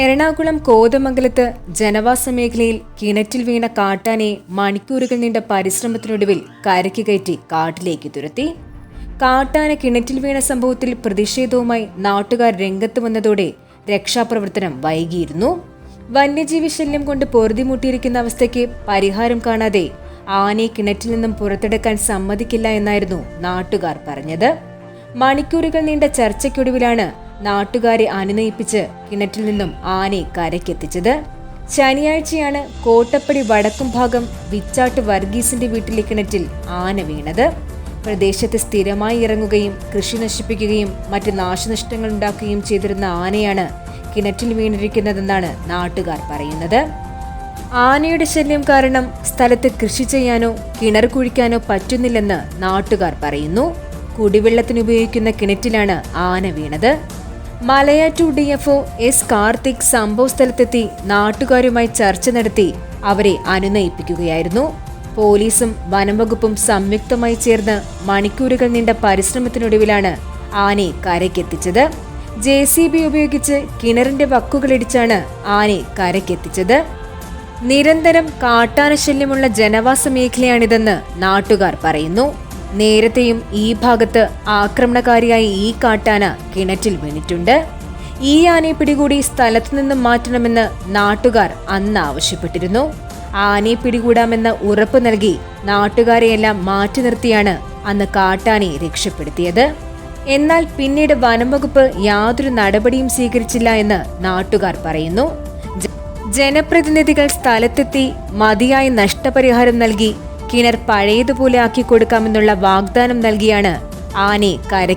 എറണാകുളം കോതമംഗലത്ത് ജനവാസ മേഖലയിൽ കിണറ്റിൽ വീണ കാട്ടാനെ മണിക്കൂറുകൾ നീണ്ട പരിശ്രമത്തിനൊടുവിൽ കരയ്ക്ക് കയറ്റി കാട്ടിലേക്ക് തുരത്തി. കാട്ടാന കിണറ്റിൽ വീണ സംഭവത്തിൽ പ്രതിഷേധവുമായി നാട്ടുകാർ രംഗത്ത് വന്നതോടെ രക്ഷാപ്രവർത്തനം വൈകിയിരുന്നു. വന്യജീവി ശല്യം കൊണ്ട് പൊറുതിമുട്ടിയിരിക്കുന്ന അവസ്ഥയ്ക്ക് പരിഹാരം കാണാതെ ആനയെ കിണറ്റിൽ നിന്നും പുറത്തെടുക്കാൻ സമ്മതിക്കില്ല എന്നായിരുന്നു നാട്ടുകാർ പറഞ്ഞത്. മണിക്കൂറുകൾ നീണ്ട ചർച്ചയ്ക്കൊടുവിലാണ് നാട്ടുകാരെ അനുനയിപ്പിച്ച് കിണറ്റിൽ നിന്നും ആനയെ കരയ്ക്കെത്തിച്ചത്. ശനിയാഴ്ചയാണ് കോട്ടപ്പടി വടക്കും ഭാഗം വിച്ചാട്ട് വർഗീസിന്റെ വീട്ടിലെ കിണറ്റിൽ ആന വീണത്. പ്രദേശത്ത് സ്ഥിരമായി ഇറങ്ങുകയും കൃഷി നശിപ്പിക്കുകയും മറ്റ് നാശനഷ്ടങ്ങൾ ഉണ്ടാക്കുകയും ചെയ്തിരുന്ന ആനയാണ് കിണറ്റിൽ വീണിരിക്കുന്നതെന്നാണ് നാട്ടുകാർ പറയുന്നത്. ആനയുടെ ശല്യം കാരണം സ്ഥലത്ത് കൃഷി ചെയ്യാനോ കിണർ കുഴിക്കാനോ പറ്റുന്നില്ലെന്ന് നാട്ടുകാർ പറയുന്നു. കുടിവെള്ളത്തിന് ഉപയോഗിക്കുന്ന കിണറ്റിലാണ് ആന വീണത്. Malayattoor D F S Karthik സംഭവ സ്ഥലത്തെത്തി നാട്ടുകാരുമായി ചർച്ച നടത്തി അവരെ അനുനയിപ്പിക്കുകയായിരുന്നു. പോലീസും വനംവകുപ്പും സംയുക്തമായി ചേർന്ന് മണിക്കൂറുകൾ നീണ്ട പരിശ്രമത്തിനൊടുവിലാണ് ആനയെ കരയ്ക്കെത്തിച്ചത്. ജെ സി ബി ഉപയോഗിച്ച് കിണറിന്റെ വക്കുകളിടിച്ചാണ് ആനയെ കരയ്ക്കെത്തിച്ചത്. നിരന്തരം കാട്ടാനശല്യമുള്ള ജനവാസ മേഖലയാണിതെന്ന് നാട്ടുകാർ പറയുന്നു. നേരത്തെയും ഈ ഭാഗത്ത് ആക്രമണകാരിയായ ഈ കാട്ടാന കിണറ്റിൽ വീണിട്ടുണ്ട്. ഈ ആനയെ പിടികൂടി സ്ഥലത്തു നിന്ന് മാറ്റണമെന്ന് നാട്ടുകാർ അന്ന് ആവശ്യപ്പെട്ടിരുന്നു. ആനയെ പിടികൂടാമെന്ന് ഉറപ്പ് നൽകി നാട്ടുകാരെയെല്ലാം മാറ്റി നിർത്തിയാണ് അന്ന് കാട്ടാനയെ രക്ഷപ്പെടുത്തിയത്. എന്നാൽ പിന്നീട് വനം വകുപ്പ് യാതൊരു നടപടിയും സ്വീകരിച്ചില്ല എന്ന് നാട്ടുകാർ പറയുന്നു. ജനപ്രതിനിധികൾ സ്ഥലത്തെത്തി മതിയായ നഷ്ടപരിഹാരം നൽകി കിണർ പഴയതുപോലെ ആക്കി കൊടുക്കാമെന്നുള്ള വാഗ്ദാനം നൽകിയാണ് ആനയെ കര